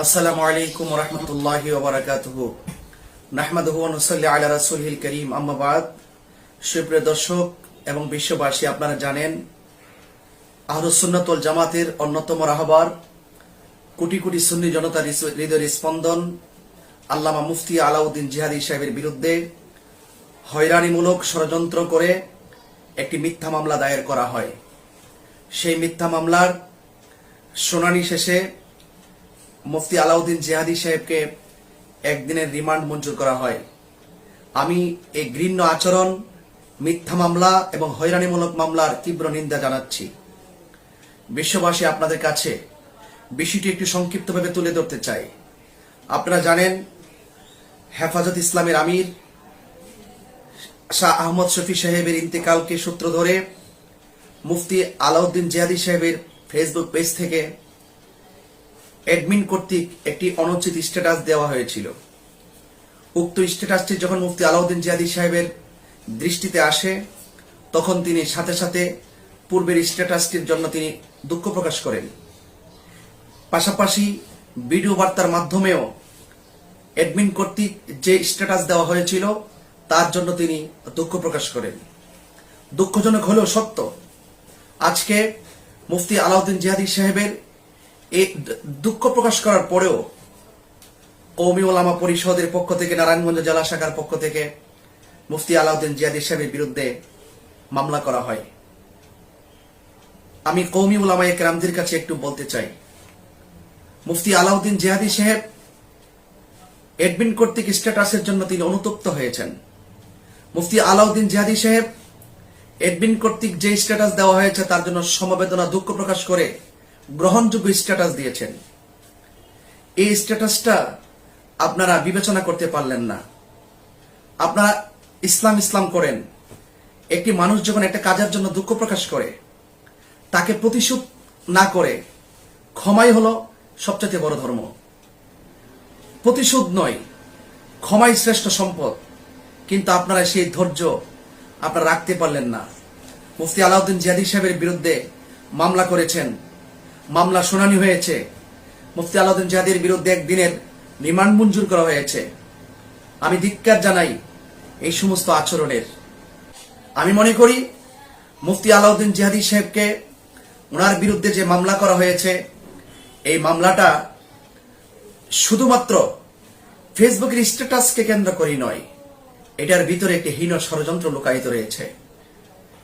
আসসালামু আলাইকুম রহমতুল্লাহি ওবরাকাতুহ নাহমাদুহু নুসাল্লি আলা রাসূলিল করিম। আম্মা বাদ। সুপ্রিয় দর্শক এবং বিশ্ববাসী, আপনারা জানেন, আহলুস সুন্নাত ওয়াল জামাতের অন্যতম রাহবার, কোটি কোটি সুন্নি জনতার হৃদয়ের স্পন্দন আল্লামা মুফতি আলাউদ্দিন জিহাদি সাহেবের বিরুদ্ধে হয়রানিমূলক ষড়যন্ত্র করে একটি মিথ্যা মামলা দায়ের করা হয়। সেই মিথ্যা মামলার শুনানি শেষে মুফতি আলাউদ্দিন জিহাদি সাহেবকে একদিনের রিমান্ড মঞ্জুর করা হয়। আমি এই ঘৃণ্য আচরণ, মিথ্যা মামলা এবং হয়রানিমূলক মামলার তীব্র নিন্দা জানাচ্ছি। বিশ্ববাসী আপনাদের কাছে বিষয়টি একটু সংক্ষিপ্তভাবে তুলে ধরতে চাই। আপনারা জানেন, হেফাজত ইসলামের আমির শাহ আহমদ শফি সাহেবের ইন্তেকালকে সূত্র ধরে মুফতি আলাউদ্দিন জিহাদি সাহেবের ফেসবুক পেজ থেকে অ্যাডমিন কর্তৃক একটি অনুচিত স্ট্যাটাস দেওয়া হয়েছিল। উক্ত স্ট্যাটাসটি যখন মুফতি আলাউদ্দিন জিয়াদি সাহেবের দৃষ্টিতে আসে, তখন তিনি সাথে সাথে পূর্বের স্ট্যাটাসটির জন্য তিনি দুঃখ প্রকাশ করেন। পাশাপাশি ভিডিও বার্তার মাধ্যমেও অ্যাডমিন কর্তৃক যে স্ট্যাটাস দেওয়া হয়েছিল, তার জন্য তিনি দুঃখ প্রকাশ করেন। দুঃখজনক হলেও সত্য, আজকে মুফতি আলাউদ্দিন জিহাদি সাহেবের এই দুঃখ প্রকাশ করার পরেও কৌমি ওলামা পরিষদের পক্ষ থেকে, নারায়ণগঞ্জ জেলা শাখার পক্ষ থেকে মুফতি আলাউদ্দিন জিয়াদি সাহেবের বিরুদ্ধে মামলা করা হয়। আমি কৌমি ওলামা একরামদের কাছে একটু বলতে চাই। মুফতি আলাউদ্দিন জিহাদি সাহেব এডমিন কর্তৃক স্ট্যাটাসের জন্য তিনি অনুতপ্ত হয়েছেন। মুফতি আলাউদ্দিন জিহাদি সাহেব এডমিন কর্তৃক যে স্ট্যাটাস দেওয়া হয়েছে তার জন্য সমবেদনা, দুঃখ প্রকাশ করে গ্রহণযোগ্য স্ট্যাটাস দিয়েছেন। এই স্ট্যাটাসটা আপনারা বিবেচনা করতে পারলেন না। আপনারা ইসলাম ইসলাম করেন। একটি মানুষ যখন একটা কাজের জন্য দুঃখ প্রকাশ করে, তাকে প্রতিশোধ না করে, ক্ষমাই হলো সবচেয়ে বড় ধর্ম। প্রতিশোধ নয়, ক্ষমাই শ্রেষ্ঠ সম্পদ। কিন্তু আপনারা সেই ধৈর্য আপনারা রাখতে পারলেন না। মুফতি আলাউদ্দিন জিয়াদি সাহেবের বিরুদ্ধে মামলা করেছেন। মামলা শুনানি হয়েছে। মুফতি আলাউদ্দিন জিয়াদির বিরুদ্ধে একদিনের রিমান্ড মঞ্জুর করা হয়েছে। আমি ধিক্কার জানাই এই সমস্ত আচরণের। আমি মনে করি মুফতি আলাউদ্দিন জিহাদি সাহেবকে ওনার বিরুদ্ধে যে মামলা করা হয়েছে, এই মামলাটা শুধুমাত্র ফেসবুকের স্ট্যাটাসকে কেন্দ্র করেই নয়, এটার ভিতরে একটি হীন ষড়যন্ত্র লুকায়িত রয়েছে।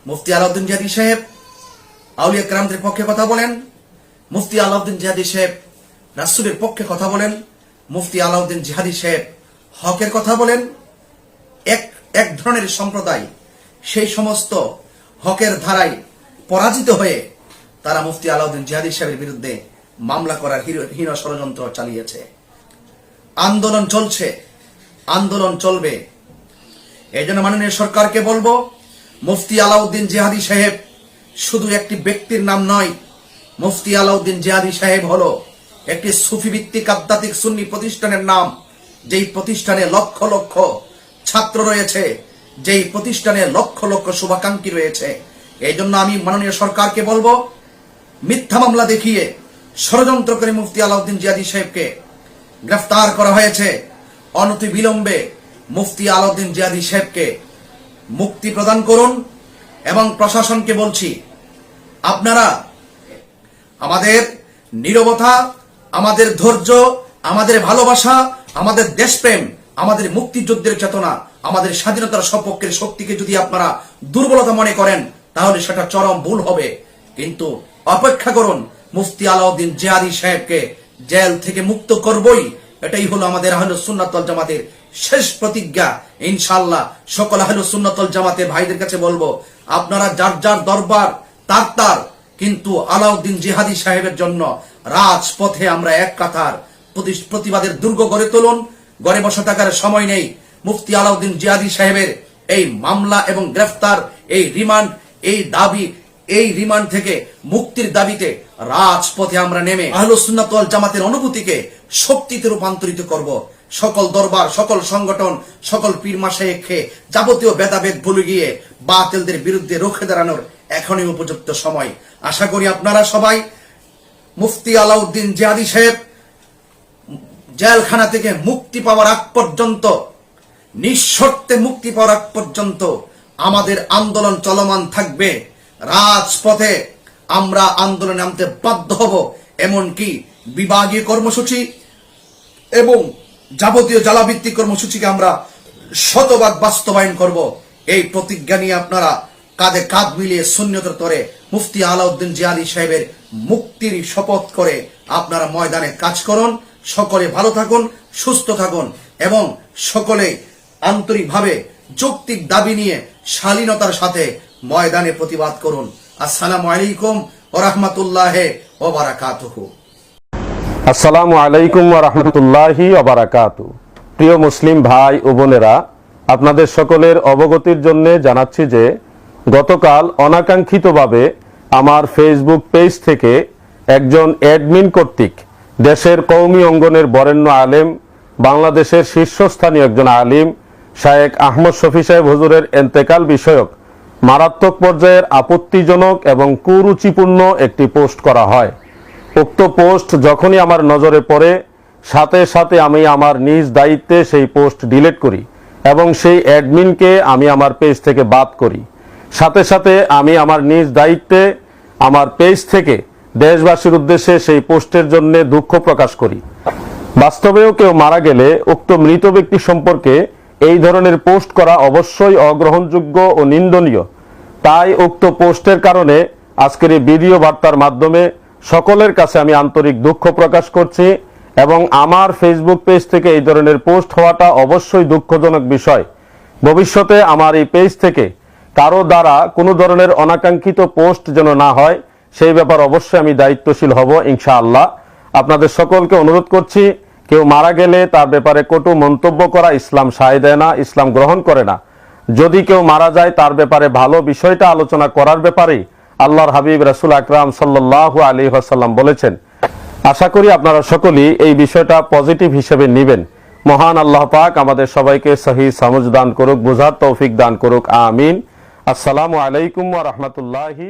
মুফতি আলাউদ্দিন জিহাদি সাহেব আউলিয়া ক্রামদের পক্ষে কথা বলেন মুফতি আলাউদ্দিন জিহাদি সাহেব রাসুলের পক্ষে কথা বলেন, মুফতি আলাউদ্দিন জিহাদি সাহেব হকের কথা বলেন। এক এক ধরনের সম্প্রদায়, সেই সমস্ত হকের ধারায় পরাজিত হয়ে তারা মুফতি আলাউদ্দিন জিহাদি সাহেবের বিরুদ্ধে মামলা করার হীন ষড়যন্ত্র চালিয়েছে। আন্দোলন চলছে, আন্দোলন চলবে। এই জন্য মাননীয় সরকারকে বলব, মুফতি আলাউদ্দিন জিহাদি সাহেব শুধু একটি ব্যক্তির নাম নয় মুফতি আলাউদ্দিন জিহাদি সাহেব হলো একটি সুফি ভিত্তিক আধ্যাত্মিক সুন্নি প্রতিষ্ঠানের নাম, যেই প্রতিষ্ঠানে লক্ষ লক্ষ ছাত্র রয়েছে, যেই প্রতিষ্ঠানে লক্ষ লক্ষ শুভাকাঙ্ক্ষী রয়েছে। এই জন্য আমি মাননীয় সরকারকে বলব, মিথ্যা মামলা দেখিয়ে ষড়যন্ত্র করে মুফতি আলাউদ্দিন জিয়াদি সাহেবকে গ্রেফতার করা হয়েছে। অনতি বিলম্বে মুফতি আলাউদ্দিন জিয়াদি সাহেবকে মুক্তি প্রদান করুন এবং প্রশাসনকে বলছি, আপনারা আমাদের নীরবতা, আমাদের ধৈর্য, আমাদের ভালোবাসা, আমাদের দেশপ্রেম, আমাদের মুক্তিযুদ্ধের চেতনা, আমাদের স্বাধীনতার সপক্ষের শক্তিকে যদি আপনারা দুর্বলতা মনে করেন, তাহলে সেটা চরম ভুল হবে। কিন্তু অপেক্ষা করুন, মুফতি আলাউদ্দিন জিয়াদি সাহেবকে জেল থেকে মুক্ত করবই। এটাই হলো আমাদের আহল সুন্নাতল জামাতের শেষ প্রতিজ্ঞা। ইনশাল্লাহ সকল আহল সুন্নাতল জামাতের ভাইদের কাছে বলব, আপনারা যার যার দরবার, তার তার কিন্তু আলাউদ্দিন জিহাদি সাহেবের জন্য রাজপথে আমরা এক কাতার প্রতিবাদের দুর্গ গড়ে তুলুন। গড়ে বসে থাকার সময় নেই। মুফতি আলাউদ্দিন জিহাদি সাহেবের এই মামলা এবং গ্রেফতার, এই রিমান্ড, এই দাবি, এই রিমান্ড থেকে মুক্তির দাবিতে রাজপথে আমরা নেমে আহলুসুন্নাত জামাতের অনুভূতিকে শক্তিতে রূপান্তরিত করব। সকল দরবার, সকল সংগঠন, সকল পীর মাসায়েখে যাবতীয় ভেদাভেদ ভুলে গিয়ে বাতিলদের বিরুদ্ধে রুখে দাঁড়ানোর এখনই উপযুক্ত সময়। আশা করি আপনারা সবাই মুফতি আলাউদ্দিন জিয়াদি সাহেব জেলখানা থেকে মুক্তি পাওয়ার আগ পর্যন্ত, নিঃশর্তে মুক্তি পাওয়ার আগ পর্যন্ত আমাদের আন্দোলন চলমান থাকবে। রাজপথে আমরা আন্দোলনে নামতে বাধ্য হব, এমনকি বিভাগীয় কর্মসূচি এবং যাবতীয় জ্বালাভিত্তিক কর্মসূচিকে আমরা শতভাগ বাস্তবায়ন করব। এই প্রতিজ্ঞা নিয়ে আপনারা কাঁধে কাঁধ মিলিয়ে শূন্যতর তরে মুফতি আলাউদ্দিন জিয়ালি সাহেবের মুক্তির শপথ করে আপনারা ময়দানে কাজ করুন। সকলে ভালো থাকুন, সুস্থ থাকুন এবং সকলে আন্তরিকভাবে যৌক্তিক দাবি নিয়ে শালীনতার সাথে ময়দানে প্রতিবাদ করুন। আসসালামু আলাইকুম ও রহমতুল্লাহ ও বারাকাতুহু। আসসালামু আলাইকুম রহমতুল্লাহি অবারাকাতু প্রিয় মুসলিম ভাই ও বোনেরা, আপনাদের সকলের অবগতির জন্য জানাচ্ছি যে, গতকাল অনাকাঙ্ক্ষিতভাবে আমার ফেসবুক পেজ থেকে একজন অ্যাডমিন কর্তৃক দেশের কৌমি অঙ্গনের বরেণ্য আলেম, বাংলাদেশের শীর্ষস্থানীয় একজন আলিম, শায়েক আহমদ শফি সাহেব হুজুরের এন্তেকাল বিষয়ক মারাত্মক পর্যায়ের আপত্তিজনক এবং কুরুচিপূর্ণ একটি পোস্ট করা হয়। উক্ত পোস্ট যখনই আমার নজরে পড়ে, সাথে সাথে আমি আমার নিজ দায়িত্বে সেই পোস্ট ডিলিট করি এবং সেই অ্যাডমিনকে আমি আমার পেজ থেকে বাদ করি। সাথে সাথে আমি আমার নিজ দায়িত্বে আমার পেজ থেকে দেশবাসীর উদ্দেশ্যে সেই পোস্টের জন্য দুঃখ প্রকাশ করি। বাস্তবেও কেউ মারা গেলে উক্ত মৃত ব্যক্তি সম্পর্কে এই ধরনের পোস্ট করা অবশ্যই অগ্রহণযোগ্য ও নিন্দনীয়। তাই উক্ত পোস্টের কারণে আজকের এই ভিডিও বার্তার মাধ্যমে সকলের কাছে আমি আন্তরিক দুঃখ প্রকাশ করছি এবং আমার ফেসবুক পেজ থেকে এই ধরনের পোস্ট হওয়াটা অবশ্যই দুঃখজনক বিষয়। ভবিষ্যতে আমার এই পেজ থেকে কারও দ্বারা কোনো ধরনের অনাকাঙ্ক্ষিত পোস্ট যেন না হয়, সেই ব্যাপার অবশ্যই আমি দায়িত্বশীল হব, ইনশাআল্লাহ। আপনাদের সকলকে অনুরোধ করছি, কেউ মারা গেলে তার ব্যাপারে কটু মন্তব্য করা ইসলাম সায় দেয় না, ইসলাম গ্রহণ করে না। যদি কেউ মারা যায়, তার ব্যাপারে ভালো বিষয়টা আলোচনা করার ব্যাপারেই আল্লাহর হাবিব রাসুল আকরাম সাল্লাহ আলী আসাল্লাম বলেছেন, আশা করি আপনারা সকলেই এই বিষয়টা পজিটিভ হিসেবে নিবেন। মহান আল্লাহ পাক আমাদের সবাইকে সহি সামুজ দান করুক, বুঝার তৌফিক দান করুক। আমিন। আসসালামু আলাইকুম ওয়া রাহমাতুল্লাহি